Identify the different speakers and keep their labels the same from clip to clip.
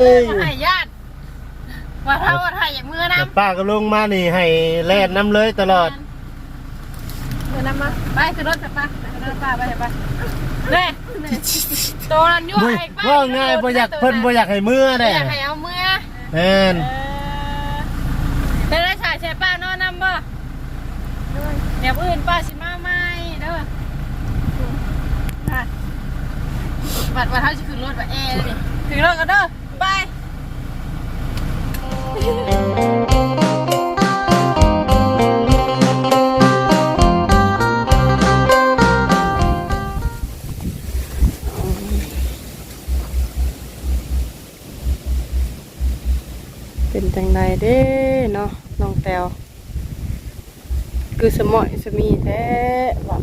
Speaker 1: อ้ย
Speaker 2: มาให้ญาติว่าเท่าว่าไทยอย่างมือ
Speaker 1: แต่
Speaker 2: น้ำ
Speaker 1: ป้าก็ลงมานี่ให้แล่นน้ำเลยตลอด
Speaker 2: เดี๋ยวน้ำมาไปขึ้นรถจะป้าไปขึ้นรถป้าไปเถอะป้าเน่โตนันยั่ว
Speaker 1: บ่
Speaker 2: ไอ้ป้
Speaker 1: ว่าง่ายบ่อยากเพิ่นบ่อยากให้มือ
Speaker 2: บ่
Speaker 1: เด้
Speaker 2: อยากให้เอามือ
Speaker 1: แม่น
Speaker 2: เออได้ได้ชายใช่ป้านอนน้ำบ่เดี๋ยวอื่นป้าสิมาใหม่เด้อบัดบัดเท่าจะขึ้นรถว่าแอร์เลยขึ้นรถกันเด้อ ไป
Speaker 3: เป็นจังใดเด้เนาะน้องแตวคือสมอยสมีแท้ว่ะ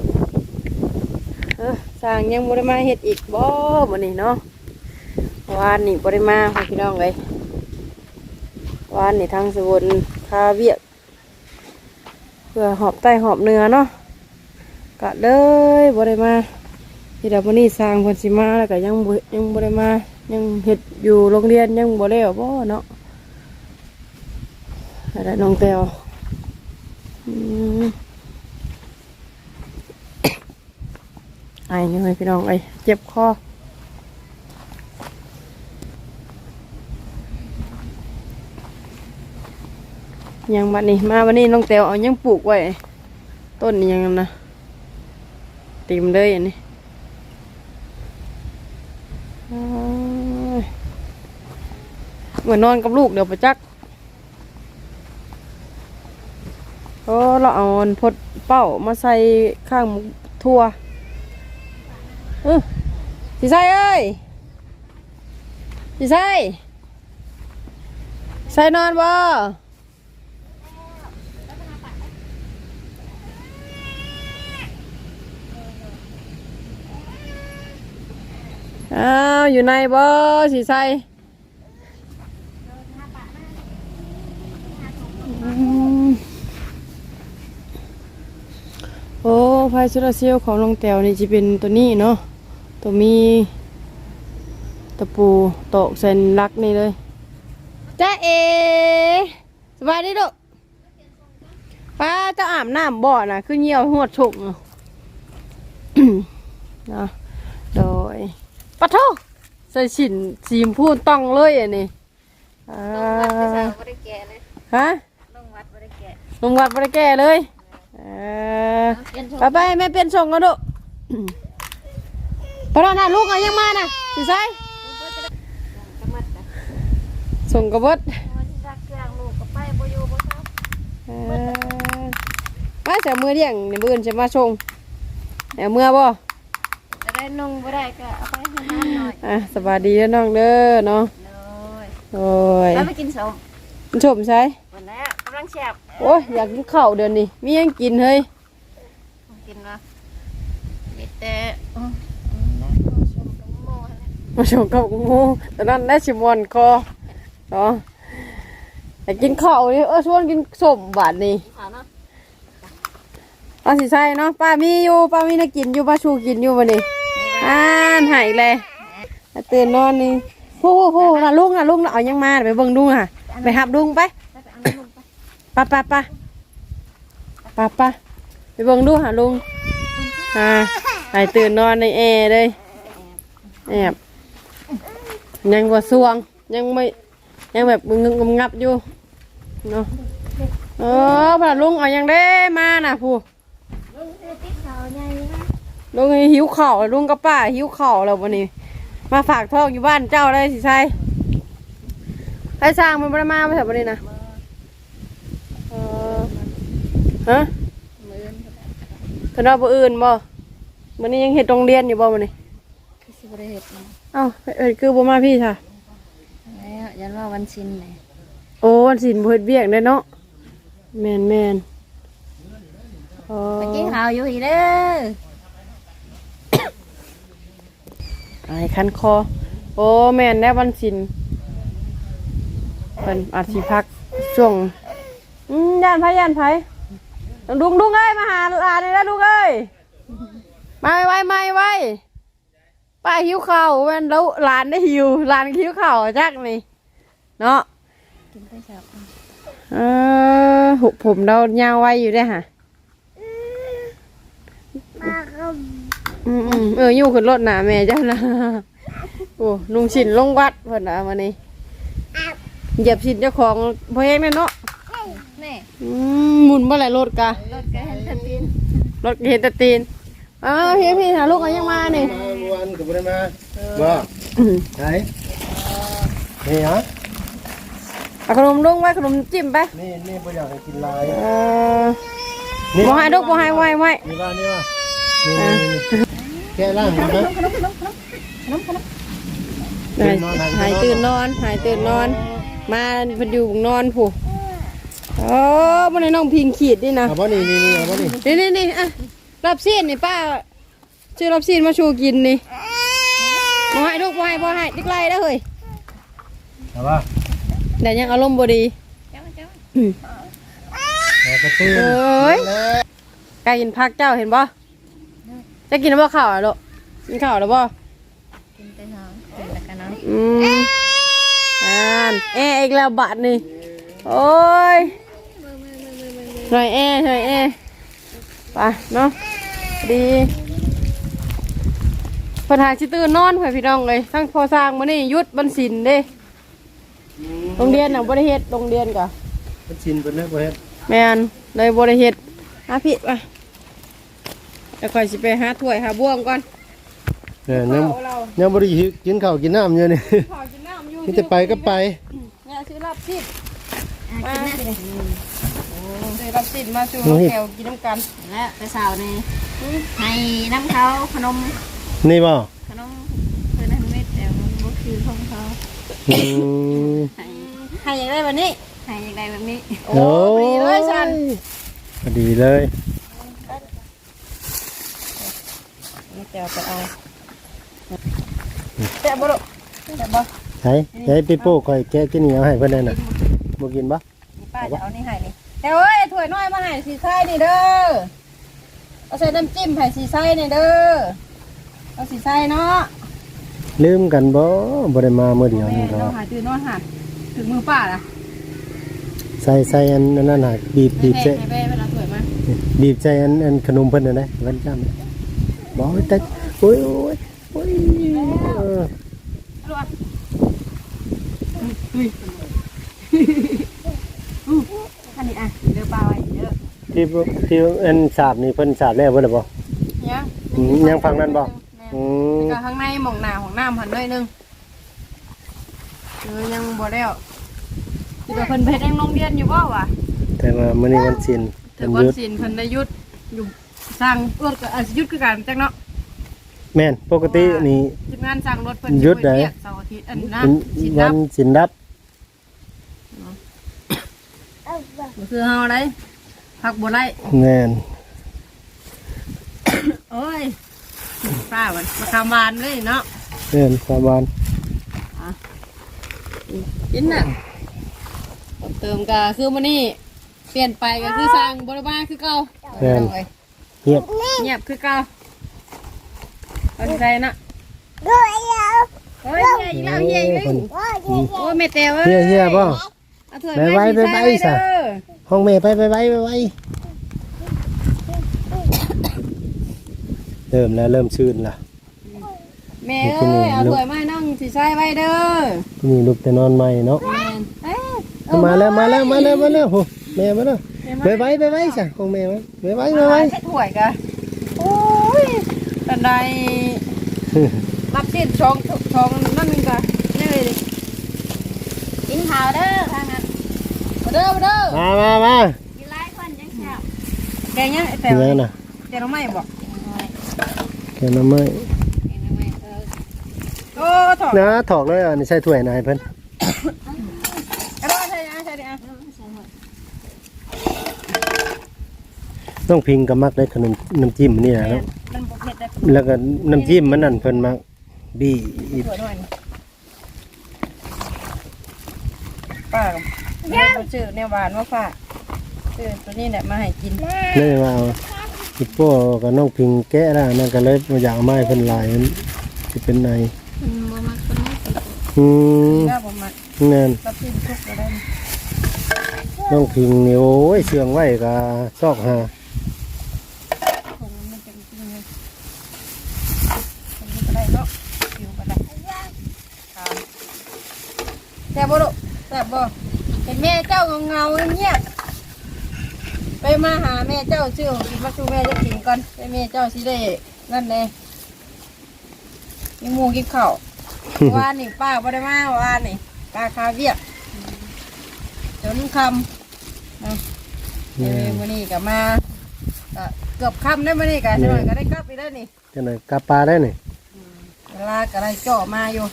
Speaker 3: เออสร้างยังบ่ได้มาเฮ็ดอีกบ่มื้อนี้เนาะ วานนี่บ่ได้มาให้พี่น้องเลยวานนี่ทางสวนคาเวียกเพื่อหอบใต้หอบเนื้อเนาะกะเลยบ่ได้มาที่เดี๋ยววันนี้สร้างเพิ่นสิมาแล้วก็ยังยังบ่ได้มายังเฮ็ดอยู่โรงเรียนยังบ่แล้วบ่เนาะอะไรน้องเตียวอืมไอ้ยังไงพี่น้องไอ้เจ็บคอ ยังบัดนี้มาวันนี้น้องเตียวเอายังปลูกไว้ ต้นนี้ยังนะเต็มเลยอันนี้เหมือนนอนกับลูกเดี๋ยวประจักโอ้เราเอาอันพดเป้ามาใส่ข้างทั่วเออสิใส่เอ้ยสิใส่ใส่นอนบ่ อ้าวอยู่ในบ่สิใส่อืมโอ้ไฟโซลาร์เซลล์ของน้องแตวนี่จะเป็นตัวนี้เนาะตัวมีตะปูตอกเส้นลักนี่เลยจ้าเอสบายดีลูกป้าจะอาบน้ำบ่อนะคือเหี่ยวหัวฉกเนาะเนาะโดย ปะโทใส่สินสีมพูนต้องเลยอันนี้อ่า
Speaker 2: บ่ได้แก่เลย
Speaker 3: ฮะ
Speaker 2: ลงวัดบ่ได้แก่
Speaker 3: ลงวัดบริแก่เลยเออ
Speaker 2: เปลี่ยนช
Speaker 3: ไปไปแม่เปลี่ยนส่งกันดูพระน่ะลูกเอายังมาน่ะสิใส่
Speaker 2: กระมัดนะ
Speaker 3: ส่งกระเบิด
Speaker 2: มันรักเครื่องลูกก็ไปบ่อยู่บ่เช้า
Speaker 3: เออมาเสียมือเดี่ยงในบืนจะมาส่งเดี๋ยวเมื่อบ่
Speaker 2: จะได้นุ่งบ่ได้ก็เอาไปให้น้ำหน่ อย
Speaker 3: อะสบายดีเด้อน้องเด้อเนาะ
Speaker 2: เลย
Speaker 3: โอ้ย
Speaker 2: แล้วไปกินสม
Speaker 3: มันชมใช่
Speaker 2: วันนี้กำลังแซ่บ
Speaker 3: โอ้ยอยากกินข้าวเดี๋ยวนี้มียังกินเฮ้ย
Speaker 2: กินละมีแต่อืมอืมแล้วก็ชมกับโม่นั่นแหละ
Speaker 3: มาส่งกับงูแต่นั้นได้ชิมอนคอเนาะอยากกินข้าวนี่เออชวนกินสมบาทนี่
Speaker 2: เอาเนาะ
Speaker 3: ป้าสิใช่เนาะป้ามีอยู่ป้ามีน่ากินอยู่ป้าชูกินอยู่วันนี้อ่านหายเลย ตื่นนอนนี่ผู้ผู้ผู้น่ะลุงน่ะลุงน่ะเอายังมาไปเบิ่งดุงค่ะไปหับดุงไป
Speaker 2: ไปเอาน้ำลงไป
Speaker 3: ไป้าป้าป้าป้าป้าไปเบิ่งดูหาลุงอ่าหายตื่นนอนในแอร์เลยแอบยังบ่สวงยังไม่ยังแบบมึงงงงับอยู่เนาะเออพระลุงเอายังได้มาน่ะผู้
Speaker 2: ลุงติดเขาใหญ่นะ
Speaker 3: ลุงหิวข่าวลุงกับป้าหิวข่าวแล้ววันนี้ มาฝากทองอยู่บ้านเจ้าได้สิใช่ให้สร้างมันประมาณมาแถววันนี้นะเออฮะ
Speaker 2: มือน
Speaker 3: เพิ่นเอาบ่อื่นบ่วันนี้ยังเฮ็ดโรงเรียนอยู่บ่วันนี้
Speaker 2: คือสิบ่ได้เฮ็ดนะ
Speaker 3: เอ้าเอ้ยคือบ่มาพี่ค่ะ
Speaker 2: แล้วยันว่าวันชินเลย
Speaker 3: โอ้วันศิลป์บ่เฮ็ดเวียกได้เนาะแม่นแม่นอ๋อ
Speaker 2: ไปกินข้าวอยู่อีเด้อ
Speaker 3: ไอ้คันคอ โอ้แม่นได้วันศิลป์เพิ่นอาจสิพักช่วงอืมย่านไผย่านไผดุงดุงเอ้ยมาหาหลานนี่แล้วดุงเอ้ยมาไว้ไว้มาไว้ป้าหิวข้าวแม่นแล้วหลานได้หิวหลานหิวข้าวจักนี่เนาะ
Speaker 2: กินไปเช้า
Speaker 3: เออหุผมเรายาวไว้อยู่ได้อค่ะ อืมอืมเอออยู่ขึ้นรถหนาแม่เจ้านะโอ้ลุงชินลงวัดเพิ่นน่ะมานี่เหยียบชินเจ้าของเพลงนั่นเนาะ
Speaker 2: แม่
Speaker 3: อืมหมุนบ่ไหลรถกะ
Speaker 2: รถแกเห็นทันที
Speaker 3: รถเห็นแตะตีนอ้าวพี่พี่หาลูกกันยังมานี่
Speaker 1: มาวันก็บ่ได้มาบ่
Speaker 3: อืม
Speaker 1: ไหนนี่ฮะ
Speaker 3: เอาขนมลุงไว้ขนมจิ้มไป
Speaker 1: นี่นี่บ่อยากให้กินลาย
Speaker 3: เออบ่ให้ลูกบ่ให้ไว้ไว้
Speaker 1: นี่ว่านี่ว่านี่นี่นี่ แค่ล่างนะ
Speaker 3: หายหายตื่นนอนหายตื่นนอน มาเพนอยู่นอนผู้โอ้มันในน้องพิงขีดนี่นะ
Speaker 1: เอาบ่นี่นี่นี่เอาบ่นี่
Speaker 3: นี่นี่นี่อะรับซีนนี่ป้าชื่อรับซีนมาชูกินนี่บ่ให้ลูกบ่ให้บ่ให้ดิกไล่ได้อเฮ้ย
Speaker 1: เอาบ่
Speaker 3: แต่ยังอารมณ์บ่ดี
Speaker 2: เจ้าเจ้า
Speaker 3: อืม
Speaker 1: เอากระตื้น
Speaker 3: เอ้ยไก่กินพักเจ้าเห็นบ่ จะกินบ่ข้าวอะลูกกินข้าวแล้วบ่
Speaker 2: กินไปเช้ากินแล้วกันเนาะ
Speaker 3: อืมอ่านแออีกแล้วบาทนี่โอ้ยหน่อยแอหน่อยแอไปเนาะดีปัญหาชิตื่นนอนเพื่อนพี่น้องเลยทั้งพอสร้างมานี่หยุดบันสินเด้โรงเรียนน่ะบริเฮ็ดโรงเรียนกะ
Speaker 1: มันชินเพิ่นแล้วบ่เฮ็ด
Speaker 3: แม่นเลยบริเฮ็ดหาพี่ไป แล้วค่อยสิไปหาถ้วยหาบ่วงก่อน
Speaker 1: เออยัง
Speaker 3: เอาเรา
Speaker 1: ยังบ่ได้กินข้าวกินน้ำอยู่นี่
Speaker 3: ขอกินน้ำอยู่
Speaker 1: มีแต่ไปก็ไป
Speaker 3: เนี่ยซื้อรับสิ
Speaker 2: อะกินนะ
Speaker 3: ซื้อรับสิมาสู่
Speaker 1: โอ้ย
Speaker 3: แถวกินน้ำกัน
Speaker 2: แล้วไปเช้านี่ให้น้ำเขาขนม
Speaker 1: นี่บ่
Speaker 2: ขนมเพื่อนให้เม็ดแต่มันบ่คือของเขา
Speaker 1: อืม
Speaker 2: ให้
Speaker 3: ให้อย่างไรวันนี้
Speaker 2: ให้อย่างไรแบบนี้
Speaker 3: โอ้ดีเลยฉัน
Speaker 1: พอดีเลย
Speaker 3: นี่แถวไปเอาแซ่บบ่ลูกแซ่บบ่
Speaker 1: ใช่ใช้ปิโป้คอยแกะกินเหนียวให้เพิ่นได้น่ะบ่กินบ่
Speaker 3: นี่ป้าจะเอานี่ให้นี่แต่เอ้ยถ้วยน้อยมาให้สีไส้นี่เด้อเอาใส่น้ำจิ้มให้สีไส้นี่เด้อเอาสีไส้เนาะ
Speaker 1: ลืมกันบ่บ่ได้มามื้อเดียว
Speaker 3: แม่
Speaker 1: นี่ก็
Speaker 3: เราหาตื่นนอนหาถึงมือป้าล่ะ
Speaker 1: ใส่ใส่อันอันนั้นน่ะบีบบีบ
Speaker 3: ให้
Speaker 1: ใส่
Speaker 3: ให้แม่เวลาถ้วยมา
Speaker 1: บีบใส่อันอันขนมเพิ่นน่ะนะเพิ่นจำ บ่แต่โอ้ยโอ้ยโอ้ยเออ
Speaker 3: เอาลูกอะอุ้ยอู้อันนี้อะเดี๋ยวปลาไว้เด้อ
Speaker 1: ที่ที่อันสาบนี่เพิ่นสาบแล้วเบ่ล่ะบ่
Speaker 3: เนี่ย
Speaker 1: อืมยังฟังนั้นบ่
Speaker 3: แม่
Speaker 1: อืม
Speaker 3: ก็ข้างในหม่องหน้าของน้ำหันหน่อยหนึงเออยังบ่แล้วที่ว่าเพิ่นไปเฮ็ดยังโรงเรียนอยู่บ่วะ
Speaker 1: แต่ว่ามื้อนี้วันศิล
Speaker 3: ถึ
Speaker 1: เพิ่
Speaker 3: ง
Speaker 1: น
Speaker 3: วั
Speaker 1: ห
Speaker 3: น
Speaker 1: ยุด
Speaker 3: ศีลเพิ่นได้หยุดอยู่ สร้างเอื้อก็อาจสิหยุดคือกันจักเนาะ
Speaker 1: แม่นปกตินี่
Speaker 3: ทีมงานสร้างรถเพิ่น
Speaker 1: หยุดไหน
Speaker 3: เวีกเสาร์อาทิตย์อันนะ
Speaker 1: เป็น
Speaker 3: สิน
Speaker 1: วั
Speaker 3: ดับ
Speaker 1: นศิลดับ
Speaker 3: บ่คือเฮาได้พักบ่ได้
Speaker 1: แม่น
Speaker 3: โอ้ยป้ามันมาคำบานเลยเนาะ
Speaker 1: แม่นสาบาน
Speaker 3: กินน่ะเติมก็คือมื้อนี้เปลี่ยนไปก็คือสร้างบ่ได้มาคือเก่า
Speaker 1: แม่น
Speaker 3: เอาไว้
Speaker 1: เงียบ
Speaker 3: เงียบคือเก่าเอาสิใจนะโอ้ยเฮียอีกแล้วเฮียอีกแล้ว
Speaker 1: เพิ่น
Speaker 3: โอ้ยแม่แต้วเอ้ย
Speaker 1: เฮียเฮียบ่
Speaker 3: เอาถ้วย
Speaker 1: ไป
Speaker 3: มา
Speaker 1: ไว้
Speaker 3: สิ
Speaker 1: ไป
Speaker 3: ใส่
Speaker 1: ไว้ซะ
Speaker 3: เด้อ
Speaker 1: ห้องแม่ไปไปไปไปไปเริ่มแล้วเริ่มชื่นละ
Speaker 3: แม่เอ้ยเอาถ้วยมาให้น้องสิใส่ไว้เด้อ
Speaker 1: นี่ลูกแต่นอนใหม่เนาะ
Speaker 3: แม่นเอ้ย
Speaker 1: มาแล้วมาแล้วมาแล้วมาแล้วโห แม่มาแล้ว
Speaker 3: แม่
Speaker 1: ไป
Speaker 3: มา
Speaker 1: ไปไปไปซะห้องแม่มาไปไปไป
Speaker 3: มา
Speaker 1: ไป
Speaker 3: ใส่ถ้วยกะโอ้ยเป็นไดรับสิชองชองนั่นนึงกะนี่เลยดิ
Speaker 2: กินข้าวเด้อทางนั้น
Speaker 3: มาเด้อมาเด้อ
Speaker 1: มามามา
Speaker 2: กินหลายคนจังแซ่บ
Speaker 3: แกงยังไอ้แต่
Speaker 1: เดี๋ยวนะ
Speaker 3: แกงน้ำไม่บอก
Speaker 1: แกน้ำไม้
Speaker 2: กินทำไมเออ
Speaker 3: โอ้ถอด
Speaker 1: นะถอกเลยอะนี่ใส่ถ้วยนายเพิ่น
Speaker 3: ไอ้บ้าใช่ยังใช่ดิอะ
Speaker 1: ต้องพิงกับมักได้ขนมน้ำจิ้มนี่นะเนาะ
Speaker 3: มันบุกเผ็ดได้
Speaker 1: แล้วก็น้ำจิ้มมันนั่นเพิ่นมักบี้อีก
Speaker 3: ถั่วหน่อยนี่ป้าก็ชื่อเนี่ยหวานว่าป้าชื่อตัวนี้แหละมาให้กิน
Speaker 1: เลยว่าเอาพี่โป้กับน้องพิงแกะแล้วนั่นก็เลยบ่อยากเอาไม้เพิ่นหลายมันสิเป็นใน
Speaker 2: มันบ่มักปานนี้
Speaker 1: อืม
Speaker 3: แล้วผมมา
Speaker 1: นั่น
Speaker 3: รับสิ้นทุกข์ก็ได้
Speaker 1: น้องพิงนี่โอ้ยเสื่องไว้ก็ซอกหา
Speaker 3: คงมันจะกินเลยคงก็ได้เนาะอยู่ก็ได้ครับแซ่บบ่ลูกแซ่บบ่เห็ นแม่เจ้าเงาๆเงียบๆไปมาหาแม่เจ้าชื่อของกินมาชูแม่จะกินก่อนไปแม่เจ้าสิได้นั่นเลยมีหมูกินข้าววานนี่ป้าบ่ได้มาวานนี่ป้าคาเวียกจนคำนะเอ้ยมื้อนี้ก็มาก็เกือบค่ำได้มื้อนี้ก็จังหน่อยก็ได้กลับอีกแล้วนี่
Speaker 1: จังไดกลับปลาได้นี่
Speaker 3: เวลาก็ได้เจ่อมาอยู่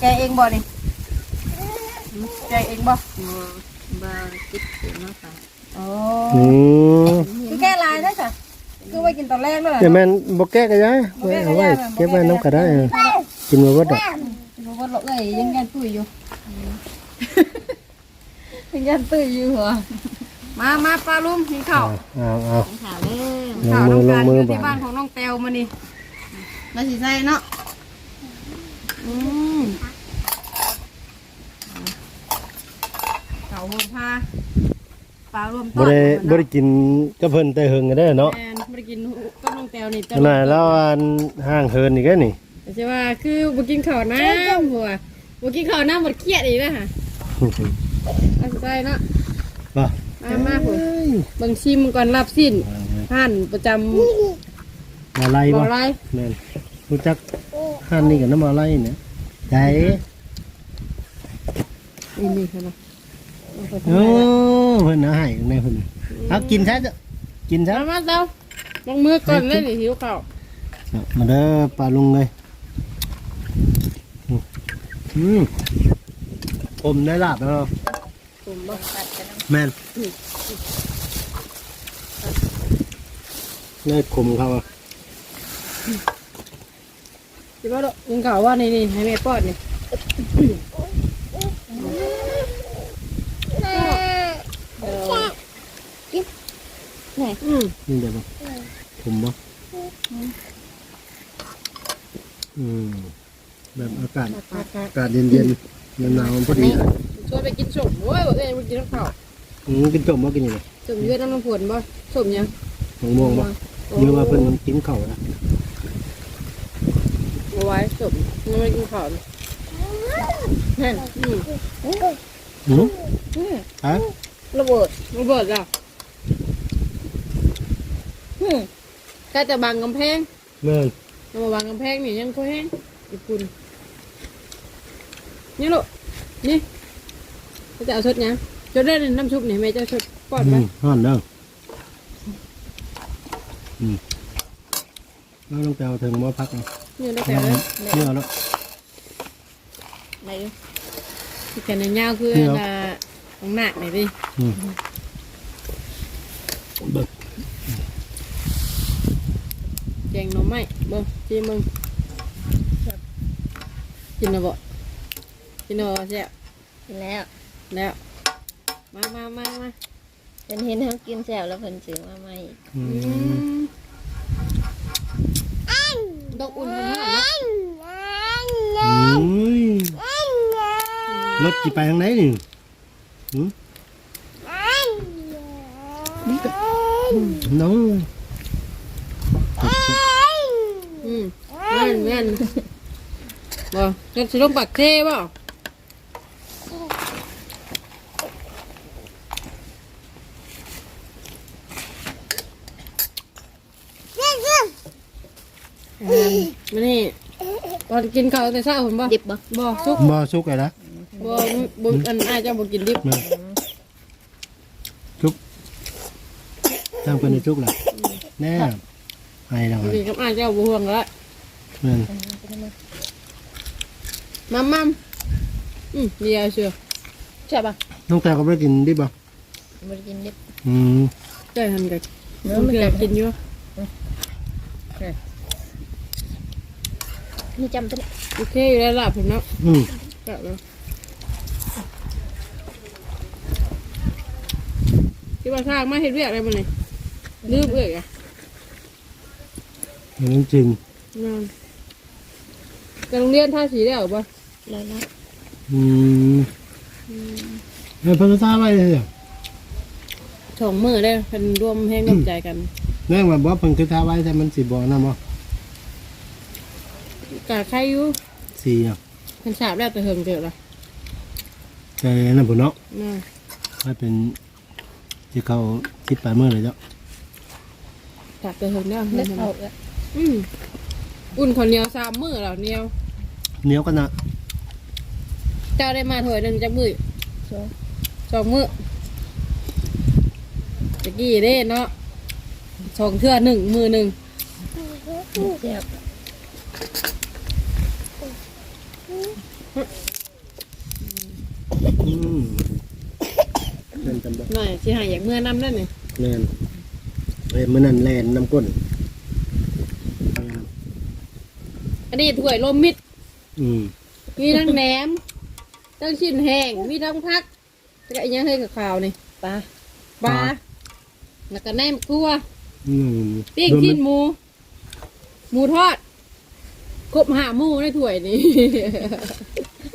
Speaker 3: แกเองบ่นี่ แกเองบ่
Speaker 2: บ่คิดถึงเนาะค่ะ
Speaker 3: โอ้
Speaker 1: อืม
Speaker 3: คือแก้ลายได้จ้ะคือไว้กินตอนแรกเลย
Speaker 1: เดี๋ยวแม่นบ่แก้ก็ย้ายไว้เอาไว้เก็บไว้น้ำก็ได้เออกินบ่เบิดดอก
Speaker 3: รู้ว่าเราเอ้ยยังยันตุ้ยอยู่
Speaker 2: ยังยันตื้ออยู่หัว
Speaker 3: มามาปลาลุ่มกินข้าว
Speaker 1: เอาเอา
Speaker 2: ข่าวเด้อ
Speaker 1: ลง
Speaker 3: ข้าว
Speaker 1: มือ
Speaker 3: น้อง
Speaker 1: ล
Speaker 3: กางร
Speaker 1: มื
Speaker 3: อ
Speaker 1: อยู่
Speaker 3: ที่
Speaker 1: บา
Speaker 3: บ้า
Speaker 1: ด
Speaker 3: นของน้องเตวมานี่มาสิใส่เนาะอืม เต่าหัวพาปลารวม
Speaker 1: บ่ได้บ่ได้กินกับเพิ่นแต่เฮิงก็ได้เนาะ
Speaker 3: แมนบ่ได้กินกับน้องเตวนี่
Speaker 1: ขนาดแล้วอันห่างเฮินอีกแล้วนี่
Speaker 3: แต่ใช่ว่าคือบ่กินข้าวน้ำหัวบ่กินข้าวน้ำหมดเครียดอีกแล้วค่ะมาสิใส่เนาะ
Speaker 1: บ่
Speaker 3: มามาพุ่นเบิ่งชิมก่อนรับสิ้นท่านประจำ
Speaker 1: อะไร
Speaker 3: บ่
Speaker 1: บ่
Speaker 3: ไร
Speaker 1: แม่นรู้จักห่านนี่กับน้ำอะไรเนี่ยใจ
Speaker 3: นี่นี่ค่ะเนาะ
Speaker 1: โอ้เพิ่นเอาให้ในเพิ่นเอากินซะเด้อกินซะ
Speaker 3: เอามาเตาลงมือก่อนเลยนี่หิวข้าว
Speaker 1: มาเด้อปลาลุงเลยอืมผมได้ลาบแล้วเนาะ
Speaker 3: ตุ่มบ่
Speaker 1: แม่นเลิศคมเขาอะ
Speaker 3: สิบ่ดอกกินข้าวว่านี่นี่ให้แม่ป้อนนี่เอ อืม
Speaker 1: นี่เดี๋ยวบ่ผมบ่อืมแบบอากาศอากาศเย็นๆหนาวๆพอดีเลย
Speaker 3: ชวนไปกินสมโอ้ยบอกเอ้ยไปกินข้าว
Speaker 1: อืมกินจมบ่กินยังไง
Speaker 3: สมเยอะน้ำมันผวนบ่สมยัง
Speaker 1: มะม่วงบ่หรือว่าเพิ่นกินข้าวนะ
Speaker 3: เอาไว้สมยังไม่ได้กินข้าวเลยนั่นอืม
Speaker 1: อืมฮะ
Speaker 3: ระเบิดระเบิดอะ อืมใกล้แต่บางกำแพง
Speaker 1: แม่น
Speaker 3: เรามาบางกำแพงนี่ยังค่อยแห้งญี่ปุ่นนี่ลูกนี่เขาจะเอาชดยังชดได้เลยน้ำชุบนี่แม่จะชดปอด
Speaker 1: อื
Speaker 3: ไป
Speaker 1: มฮ้อนเด้ออืมแล้วลงไปเอาถึงบ่พักเอา
Speaker 3: นี่ได้แต่เลย
Speaker 1: เนี่ยเอาแล้ว
Speaker 3: ไหนดิที่กันยาวๆคือ
Speaker 1: นี่เหรอ
Speaker 3: น่ะของหนักไหนดิ
Speaker 1: อืมเบิก
Speaker 3: แก งหน่อไม้เบิ่งจีมึงกินนะบ่กินนะบ่แซ่บ
Speaker 2: กินแล้ว
Speaker 3: แล้วมามามามา
Speaker 2: เพิ่นเห็นเฮากินแซ่บแล้วเพิ่นซื้อมาใหม่
Speaker 1: อื
Speaker 3: อื
Speaker 1: ม
Speaker 3: มต้องอุ่นมันหน่อยนะ
Speaker 1: อุ้ยรถสิไปทางไหนนี่หืมน้อง
Speaker 3: อื มแม่นแม่นบ่จะสิลงปักเทบ่อืมมานี่ตอนกินข้าวแต่เช้าผมบ่
Speaker 2: ดิบบ่
Speaker 3: บ่ซุก
Speaker 1: บ่สุกเลยนะ
Speaker 3: บ่บ่อันอาจจะบ่กินดิบ
Speaker 1: แม่นสุกทางเพิ่นได้สุกล่ะแน่ไปแล้ว
Speaker 3: บางทีก็อาจจะบ่ห่วงละ
Speaker 1: แม่น
Speaker 3: มัมมัมอืมเดียวเชียว
Speaker 2: ใช่ป่ะ
Speaker 1: น้องแต่ก็บ่ได้กินดิบบ่
Speaker 2: บ่ได้กินดิบ
Speaker 1: อืม
Speaker 3: ใจหันกัน
Speaker 2: เนื้อ
Speaker 3: มัน
Speaker 2: มัน
Speaker 3: เกิ
Speaker 2: จะ
Speaker 3: ดกินอยู่
Speaker 2: นี่จำเป็น
Speaker 3: โอเคอยู่แล้วล่ะผมเนาะ
Speaker 1: อืม
Speaker 3: กะแล้วคิดว่าทางมาเฮ็ดเวียกอะไรบ่นี่ลืมเอ้ยอะ
Speaker 1: อันนั้นจริง
Speaker 3: อืมแต่โรงเรียนท่าสีได้หรือปะ
Speaker 2: แล้วนะ
Speaker 1: อืมเออเพิ่นก็ทราบไว้เลย
Speaker 3: สองมือได้เป็นร่วมแห้งร่วมใจกัน
Speaker 1: แม่งว่าบ่เพิ่นคือทราบไว้แต่มันสิบ่นำบ่
Speaker 3: กะใครอยู่
Speaker 1: สีเนาะ
Speaker 3: เป็นฉาบแล้วแต่เหิงเจอละ
Speaker 1: แต่นั่นพุ่นเนาะ
Speaker 3: น่า
Speaker 1: ว่าเป็นที่เขาคิดไปเมื่อเลยเจ้า
Speaker 3: ฉาบแต่เหิงแล้ว
Speaker 2: เล็กเอาแล้ว
Speaker 3: อืม อุ่นคนเหนียวสามมือแล้วเหนียว
Speaker 1: เหนียวกันนะ
Speaker 3: เจ้าได้มาถ้วยหนึ่งจากมือ
Speaker 2: สอง
Speaker 3: สองมือตะกี้เด้เนาะสองเทื่อหนึ่งมือหนึ่ง
Speaker 2: แซ่บ
Speaker 1: อืมเล่นกันบ่
Speaker 3: หน่อยสิหายอยากเมื่อน้ำนั่นนี่
Speaker 1: แม่นเอ้ยมื้อนั้นแล่นน้ำก้น
Speaker 3: อันนี้ถ้วยลมมิด
Speaker 1: อืม
Speaker 3: มีทั้งแหนม ทั้งชิ้นแห้ง มีทั้งพักแล้วก็อีกอย่างเฮ้ยกับข้าวนี่
Speaker 2: ปลา
Speaker 3: ปลาแล้วก็แหนมครัว
Speaker 1: อืม
Speaker 3: ปิ้งชิ้นหมู หมูทอด ครบห้าหมูในถ้วยนี้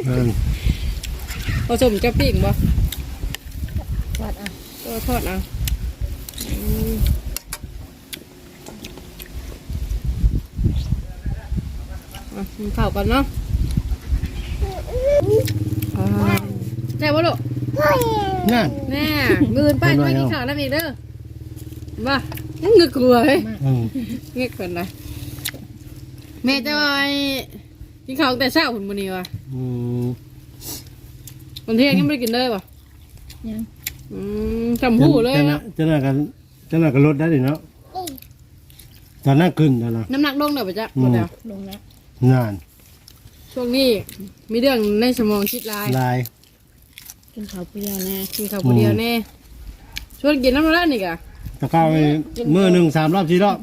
Speaker 1: อ่า
Speaker 3: ผสมจะปิ้งบ่
Speaker 2: วัดอะ
Speaker 3: ก็ทอดเอาอืม อะกินข้าวกันเนาะอ่าใช่ป่ะลูก
Speaker 1: นั่น
Speaker 3: แน่เงินป้า
Speaker 1: เอาหน่
Speaker 3: ช่ว
Speaker 1: อยย
Speaker 3: กิน
Speaker 1: เอา
Speaker 3: ข้าวน้ำอีกเด้อมาเงือกกลัวเฮ้ย
Speaker 1: อืม
Speaker 3: เงือกก่อนนะแม่จะไปกินข้าวตั้งแต่เช้าคุณมื้อนี้วะ
Speaker 1: อืม
Speaker 3: วันเที่ยงยังไม่ได้กินเลยป่ะ
Speaker 2: ยัง
Speaker 3: อืมจำหูเลย
Speaker 1: จะน่ะ
Speaker 3: เนาะ
Speaker 1: จะน่ะกันจะน่ะกันลดได้ดิเนาะตอนนั้นขึ้นแล้วนะ
Speaker 3: น้ำหนักลงเดี๋ยวไปจ้ะ
Speaker 1: อืม
Speaker 3: หมดแล้ว
Speaker 2: ลงแล้ว
Speaker 1: นาน
Speaker 3: ช่วงนี้มีเรื่องในสมองคิดลาย
Speaker 1: ลาย
Speaker 2: กินข้าวเปรี้ยวแน่
Speaker 3: กินข้าวคนเดียวแน่ชวนกินน้ำร้านอีกอะ
Speaker 1: ตะเก้าไปมือหนึ่งสามรอบสี่รอบ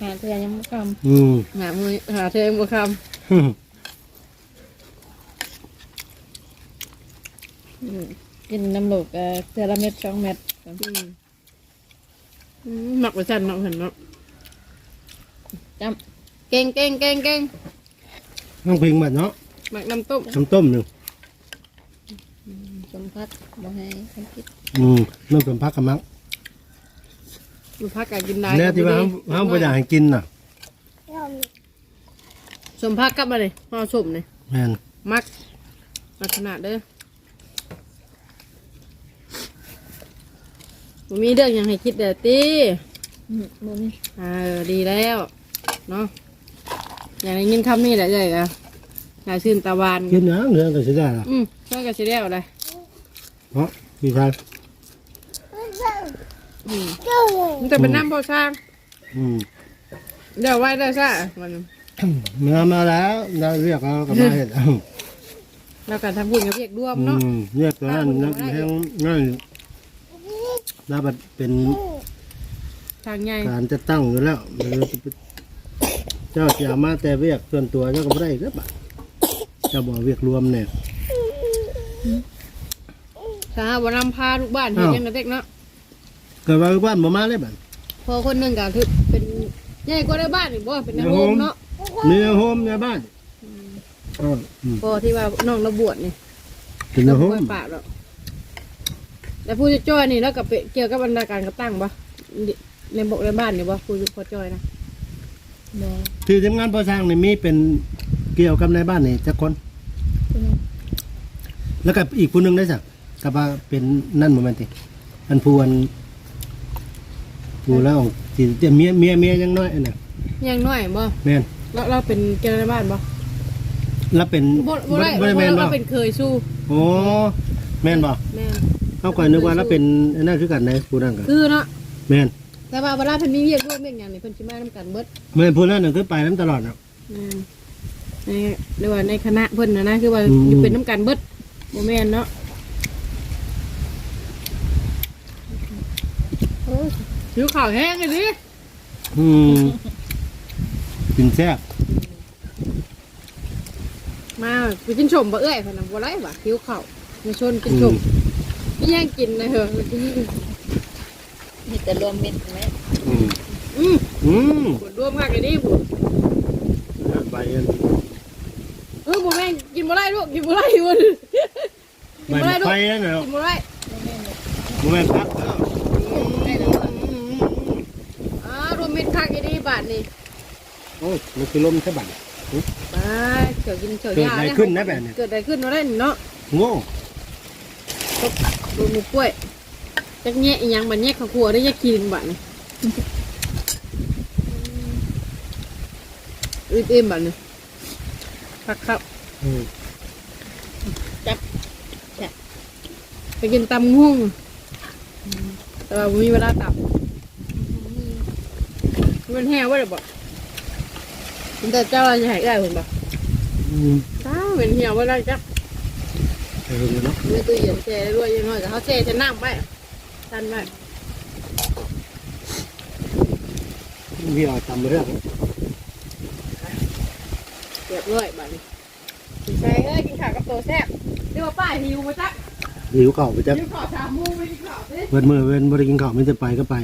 Speaker 2: หาเปรี้ยวยังไม่ก
Speaker 1: อืม
Speaker 3: หามือหาเธอบุคำ
Speaker 2: อืมกินน้ำหลกเอ่อเทือละเม็ดสองเม็ดำ
Speaker 3: อืมอืมหมักไปสั่นเนาะเห็นเนาะ
Speaker 2: จ
Speaker 3: เก่งเก่งเก่งเก่ง
Speaker 1: ต้องพิงแบบเนาะ
Speaker 3: หมักน้ำต้ม
Speaker 1: น้ำต้มหนึ่งำ
Speaker 2: สมพักบ่ให้ทำกิน
Speaker 1: อืมน้ำต้มพักกับมัง
Speaker 3: มันพักการกินได้
Speaker 1: แล้วที่ว่าห้ามบ่อยากให้กินน่ะ
Speaker 3: สมพักกลับมาเลยห่อสมเลย
Speaker 1: แม่น
Speaker 3: มักลักษณะเด้อบ่มีเรื่องหยังให้คิดเด้อตี
Speaker 2: อืมบ่มี
Speaker 3: อ่าเออดีแล้วเนาะ อย่างนี้ยินคำนี้แหละเลยอะนายชื่นตะวัน
Speaker 1: กินนะเนื้อก็สิได้ล่ะ
Speaker 3: อืมช่วยกันสิเดียวเลย
Speaker 1: เนาะพี่ชาย
Speaker 3: อืมมันจะเป็นน้ำพอช่าง
Speaker 1: อืม
Speaker 3: เดี๋ยวไว้ได้ซะมัน
Speaker 1: มามาแล้วเราเรียกเราก็มาเห็ดอืม
Speaker 3: แล้วกันทำบุญกับเพียกร่วมเนาะ
Speaker 1: เรียกตัวนั้นนักแห้งนั่นแล้วมันเป็น
Speaker 3: ทางใหญ่
Speaker 1: การจะตั้งอยู่แล้วเดี๋ยวจะไป เจ้าจะเอามาแต่เรียกส่วนตัวเจ้าก็ไม่ได้ก็บะเจ้าบอกเรียกรวมเนี่ย
Speaker 3: สาวันนำพาลูกบ้านเห็นยังกระเต็กเนาะ
Speaker 1: เกิดว่าบ้านบ่มาเลยบัด
Speaker 3: พอคนหนึ่งก็คือเป็นใหญ่กว่าในบ้านอีกบ่เป็นในโฮมเนาะ
Speaker 1: มีโฮมในบ้านอ๋ออืม
Speaker 3: พอที่ว่าน้องเราบวชนี่
Speaker 1: เป็นโฮ
Speaker 3: บว
Speaker 1: ม
Speaker 3: ชปากแล้วแต่ผู้จะจ้อยนี่แล้วกับเกี่ยวกับบรรดาการกระตั้งปะในบอกในบ้านนี่บ่ผู้พอจ้อยนะ
Speaker 2: บ่
Speaker 1: ที่ทำงานพอสร้างนี่มีเป็นเกี่ยวกับในบ้านนี่จักคน
Speaker 2: เป็นหยัง
Speaker 1: แล้วก็อีกคนหนึงได้สักกับว่าเป็นนั่นโมเมนติอันพูอันพูแล้วที่จะเมียเมียเมียยังน้อยอันน่ะ
Speaker 3: ยังน้อยบ่
Speaker 1: แม่น
Speaker 3: เราเราเป็นเกี่ยวในบ้านบ่
Speaker 1: แล้วเป็น
Speaker 3: บ่บ่ได้
Speaker 1: บ่ได้แม่นบ่
Speaker 3: เราเป็นเคยสู้
Speaker 1: โอ้แม่นบ่
Speaker 3: แม่น
Speaker 1: เอาก่อนนึกว่าแล้วเป็นอันนั่นคือกันในผู้นั่นกัน
Speaker 3: คือเนาะ
Speaker 1: แม่น
Speaker 3: แต่ว่าเวลาเพิ่นมีเวียกร่วมเวียกหยังนี่เพิ่นสิมานํกันเบิด
Speaker 1: แม่นผู้นั้นน่ะคือไปน้ำตลอดน่ะ
Speaker 3: แม่นในเรียกว่าในคณะเพิ่นน่ะนะคือว่า
Speaker 1: อืม
Speaker 3: อยู่เป็นนํกันเบิดบ่แม่นเนาะโอ้ยหิวข้าวแห้งเลยดิ
Speaker 1: อืมกินแซ่บ
Speaker 3: มาไปกินชมบ่เอ้ยเพิ่นน่ะบ่ไรวะหิวข้าวมาชวนกิน
Speaker 1: อื
Speaker 3: ช
Speaker 1: ม
Speaker 3: มไม่แย่งกินนะเหรอ
Speaker 2: มีแต่รวมเม็ดไหม
Speaker 1: อืม
Speaker 3: อืม
Speaker 1: อืม
Speaker 3: ปวดรวมมากเลยนี่ปวด
Speaker 1: ใบอัน
Speaker 3: เออปวดแม่งกินบ่ได้ลูกกินบ่ได้ปวดกิน
Speaker 1: ใบ
Speaker 3: บ่ได้ลูก
Speaker 1: ไฟนั่นน่ะ
Speaker 3: กินบ่ได้
Speaker 1: บ่แม่นพักเด้อ
Speaker 3: อ่ารวมเม็ดคักอีนี่บาทนี่
Speaker 1: โอ้ยมันคือลมใช่บัด
Speaker 3: ไปเกี่ยวกินเกี่ยว
Speaker 1: เกิด
Speaker 3: ยา
Speaker 1: อะไร
Speaker 3: เนี่ย
Speaker 1: ขึ้นนะแบบเนี้ย
Speaker 3: เกิดอะไรขึ้นเนาะได้นี่เนาะ
Speaker 1: โง่
Speaker 3: รวมหมูกล้วย จักแง่อีหยังบัดแง่ข้าวคั่วได้แยกกินบาทนี่อืดเอ็มบาทนี่คักครับ
Speaker 1: อืม
Speaker 3: ไปกินตำหุ่งแต่ว่าบ่มีเวลาตับมันแห้งว่าเดี๋ยวบอกแต่เจ้าเราจะหายได้ผมบอก
Speaker 1: อืม
Speaker 3: ถ้าเป็นเหี่ยวว่าได้จัก
Speaker 1: เออเนาะ
Speaker 3: ไม่ตู้เย็นแช่ได้ด้วยยังน้อยแต่เขาแช่จะนั่งไป ทันไป
Speaker 1: พี่เอาตำเรื่อง
Speaker 3: เรียบร้อยบัดนี้ใช่เอ้ยกินข้าวกับตัวแซ่บเรียกว่าป้าหิวมาจัก
Speaker 1: หิวข้าวไปจ้ะ
Speaker 3: หิวข้าวสามโมงไปกินข้าวสิ
Speaker 1: เบิดมื้อเว้นบ่ได้กินข้าวมันจะไปก็ไป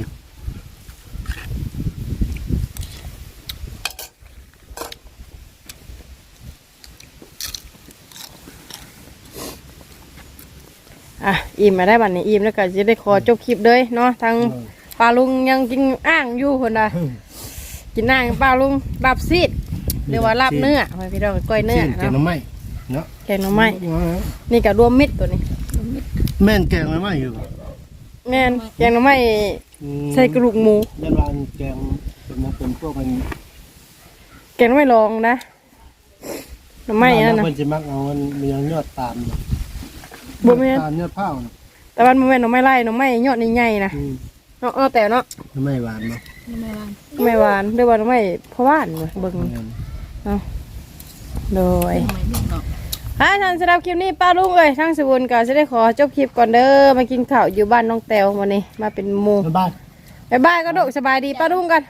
Speaker 3: อะอิ่มมาได้บัดนี้อิ่มแล้วก็จะได้ขอจบคลิปเลยเนาะทางปลาลุงยังกินอ่างอยู่คนใดกินอ่างปลาลุงลาบซีดเรียกว่าลาบเนื้อไว้พี่น้องก้อยเนื้อ
Speaker 1: สิ้แกงห
Speaker 3: เนาะ
Speaker 1: น้ำไม้เนาะ
Speaker 3: แกงหน่อไม้นี่ก็รวมมิตรตัวนี้
Speaker 1: แม่นแกงหน้ำไม้อยู่บ่
Speaker 3: แม่นแกงหน่อไม้
Speaker 1: อืม
Speaker 3: ใส่กระดูกหมู
Speaker 1: ยันวาอันแกงเป็นมันเป็นพวกมัน
Speaker 3: แกงหน่อไม้ลองนะหน่อไม้นั่นนะ
Speaker 1: มันจะมักเอามันมียยอดตามอยู่
Speaker 3: บ่แม่น
Speaker 1: ตามยอดเผาน่ะ
Speaker 3: แต่ว่ามันแม่นหน่อไม้ไร่หน่อไม้ยอดใหญ่ๆนะ
Speaker 1: อืม
Speaker 3: เนาะเออแต่เนาะ
Speaker 1: หน้ำไม้หวานเนาะ
Speaker 3: หน่อไม้หวานด้วยว่าหน่อไม้เพราะว่านเว้ยเบิ่ง
Speaker 1: แม่น
Speaker 3: โดยฮะท่านสำหรับคลิปนี้ป้าลุงเอ้ยทั้งสบุนก็จะได้ขอจบคลิปก่อนเด้อมากินข้าวอยู่บ้านน้องแตววันนี้มาเป็นหมู่
Speaker 1: แล้วบ้าน
Speaker 3: บายบายก็ดุสบายดีป้าลุงกัน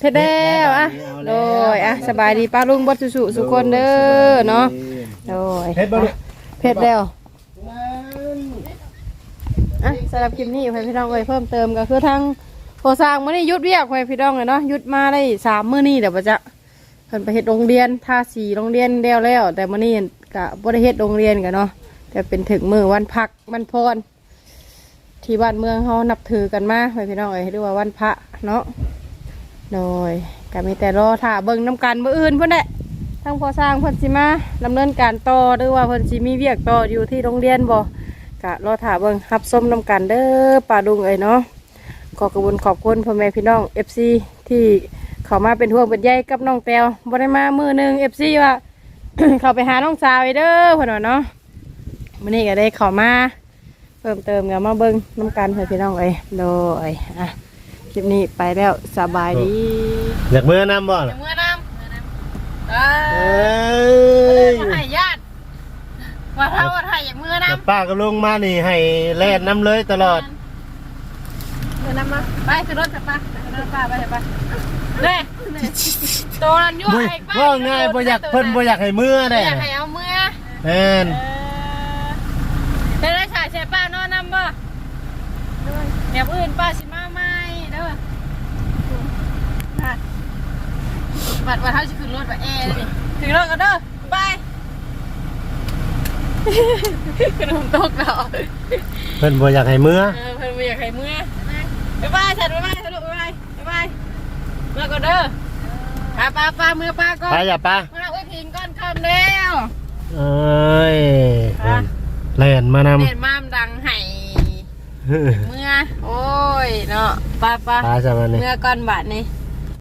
Speaker 3: เพชรแล้วอะโดยอะสบายดีป้าลุงบดสุสุสุคนเด้อเนาะโดย
Speaker 1: เฮ็ดบ่ลูก
Speaker 3: เพชรแล้ว อะสำหรับคลิปนี้ให้พี่น้องเอ้ยเพิ่มเติมก็คือทางโคสร้างมื่อนี้หยุดเวียกให้พี่น้องเลยเนาะหยุดมาได้สามมื้อนี้เดี๋ยวบ่จะเพิ่นไปเฮ็ดโรงเรียนท่าสีโรงเรียนแล้วแล้ว แต่มื่อนี้ก็บ่ได้เฮ็ดโรงเรียนกันเนาะแต่เป็นถึงมื้อวันพักวันพรที่บ้านเมืองเขานับถือกันมาไปพี่น้องเอ้ยเรียกว่าวันพระเนาะโดยก็มีแต่รอถ่าเบิ่งน้ำกันมื้ออื่นเพิ่นแหละทั้งพอสร้างเพิ่นสิมาดำเนินการต่อหรือว่าเพิ่นสิมีเวียกต่ออยู่ที่โรงเรียนบ่ ก็รอถ่าเบิ่งรับส้มน้ำกันเด้อป้าดุงเอ้ยเนาะขอกระบุญขอบคุณพ่อแม่พี่น้อง FC ที่เข้ามาเป็นห่วงเป็นใยกับน้องแตวบ่ได้มามื้อหนึง FC ว่า เข้าไปหาน้องสาวไอ้เด้อเพิ่นว่าเนาะมื้อนี้ก็ได้เข้ามาเพิ่มเติมกันมาเบิ้งน้ำกันเพื่อพี่น้องเอ้ยโดยอะคลิปนี้ไปแล้วสบายดี
Speaker 1: อยากมื้อน้ำบ่ล่ะ
Speaker 2: เมื่อน้ำเมื่อน้ำเอ
Speaker 1: เอ
Speaker 2: อ้ยมาถ่ายญาติ ว่าเท่าว่าถ่ายอย่างเมื่อ
Speaker 1: แล้ว
Speaker 2: น้ำ
Speaker 1: ป้ากับลุงมานี่ให้แล่นน้ำเลยตลอด
Speaker 3: เมื่อน้ำมา
Speaker 2: ไปขึ้นรถจะไปขึ้นรถป้าไปเถอะไปเด้โตนันยั่ว
Speaker 1: บ่
Speaker 2: ไอ้ป้
Speaker 1: ว่าง่ายบ่อยากเพิ่นบ่อยากให้มื้อ
Speaker 2: ไม่
Speaker 1: ได้
Speaker 2: อยากให้เอาเมื่อ
Speaker 1: แม่น
Speaker 2: เออแต่ได้ชายใช่ป้านอนน้ำบ่แบบอื่นป้าสิมาใหม่เด้อบัดว่าเท่าจะขึ้นรถว่าแอร์เลยถึงรถก็เด้อไป ขนมตกแล้ว
Speaker 1: เพิ่นบ่อยากให้มื้อ
Speaker 2: เออเพิ่นไม่อยากให้เมื่อบ๊ายบายฉันบ๊ายบายสรุปบ๊ายบายบ๊ายบายเมื่อก่อนเด้อปลาปลาปลาเมื่อปลาก่อน
Speaker 1: ไปอย่าป้า
Speaker 2: มาอุ้ยพิงก้อนคำแล้ว
Speaker 1: เอ้ย
Speaker 2: ฮะ
Speaker 1: แล่นมานำ
Speaker 2: เห็นมามดังไห้เมื่อโอ้ยเนาะปลาปลา
Speaker 1: ปลาซะมานี่
Speaker 2: เมื่อก้อนบาทนี่